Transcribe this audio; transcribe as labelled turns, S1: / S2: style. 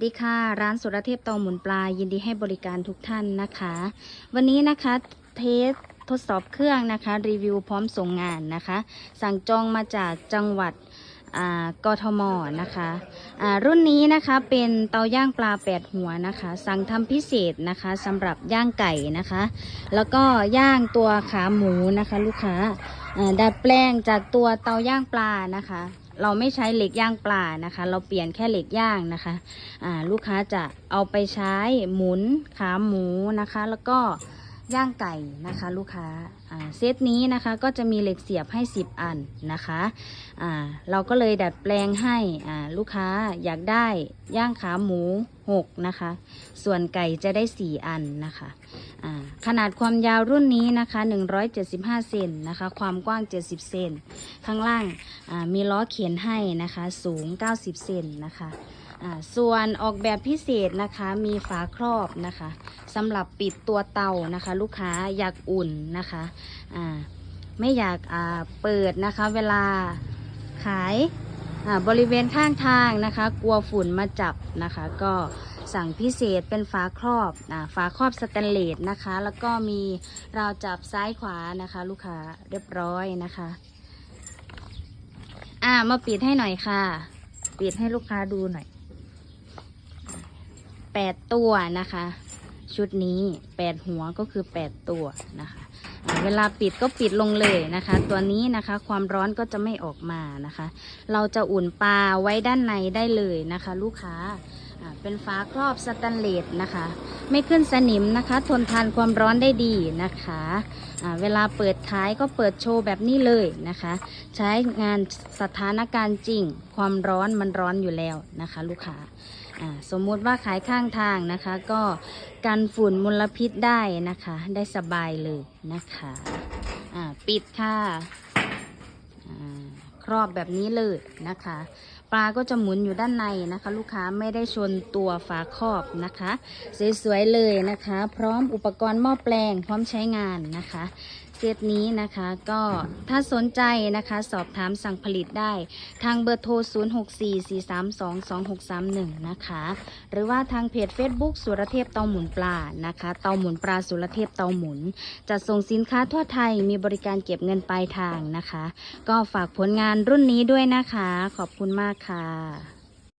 S1: สวัสดีค่ะ ร้านสุรเทพเตาหมุนปลายินดีให้บริการทุกท่านนะคะ วันนี้นะคะเทสทดสอบเครื่องนะคะ รีวิวพร้อมส่งงานนะคะ สั่งจองมาจากจังหวัด กทมนะคะรุ่นนี้นะคะเป็นเตาย่างปลาแปดหัวนะคะ สั่งทำพิเศษนะคะสำหรับย่างไก่นะคะ แล้วก็ย่างตัวขาหมูนะคะ ลูกค้าดัดแปลงจากตัวเตาย่างปลานะคะ เราไม่ใช้เหล็กย่างปลานะคะ เราเปลี่ยนแค่เหล็กย่างนะคะลูกค้าจะเอาไปใช้หมุนขาหมูนะคะ แล้วก็ ย่างไก่นะคะลูกค้าเซตนี้นะคะก็จะมีเหล็กเสียบให้ 10 อันนะคะอ่าเราก็เลยดัดแปลงให้ลูกค้าอยากได้ย่างขาหมู 6 นะคะ ส่วนไก่จะได้ 4 อันนะคะอ่าขนาดความยาวรุ่นนี้นะคะ 175 เซนนะคะ ความกว้าง 70 เซนข้างล่างมีล้อเขียนให้นะคะ สูง 90 เซนนะคะ ส่วนออกแบบพิเศษนะคะมีฝาครอบนะคะสำหรับปิดตัวเตานะคะ ลูกค้าอยากอุ่นนะคะไม่อยากเปิดนะคะ เวลาขายบริเวณข้างทางนะคะ กลัวฝุ่นมาจับนะคะ ก็สั่งพิเศษเป็นฝาครอบอฝาครอบสแตนเลสนะคะ แล้วก็มีราวจับซ้ายขวานะคะ ลูกค้าเรียบร้อยนะคะอ่ามาปิดให้หน่อยค่ะ ปิดให้ลูกค้าดูหน่อย แปดตัวนะคะ ชุดนี้แปดหัวก็คือแปดตัวนะคะเวลาปิดก็ปิดลงเลยนะคะ ตัวนี้นะคะความร้อนก็จะไม่ออกมานะคะ เราจะอุ่นปลาไว้ด้านในได้เลยนะคะ ลูกค้า เป็นฝาครอบสแตนเลสนะคะ ไม่ขึ้นสนิมนะคะ ทนทานความร้อนได้ดีนะคะอ่าเวลาเปิดขายก็เปิดโชว์แบบนี้เลยนะคะ ใช้งานสถานการณ์จริง ความร้อนมันร้อนอยู่แล้วนะคะ ลูกค้าสมมุติว่าขายข้างทางนะคะ ก็กันฝุ่นมลพิษได้นะคะ ได้สบายเลยนะคะอ่าปิดค่ะครอบแบบนี้เลยนะคะ ปลาก็จะหมุนอยู่ด้านในนะคะ ลูกค้าไม่ได้ชนตัวฝาครอบนะคะ สวยๆเลยนะคะ พร้อมอุปกรณ์หม้อแปลงพร้อมใช้งานนะคะ เซตนี้นะคะก็ถ้าสนใจนะคะสอบถามสั่งผลิตได้ ทางเบอร์โทร 0644322631 นะคะ หรือว่าทางเพจ Facebook สุรเทพเตาหมุนปลานะคะ เตาหมุนปลาสุรเทพเตาหมุน จะส่งสินค้าทั่วไทยมีบริการเก็บเงินปลายทางนะคะ ก็ฝากผลงานรุ่นนี้ด้วยนะคะ ขอบคุณมากค่ะ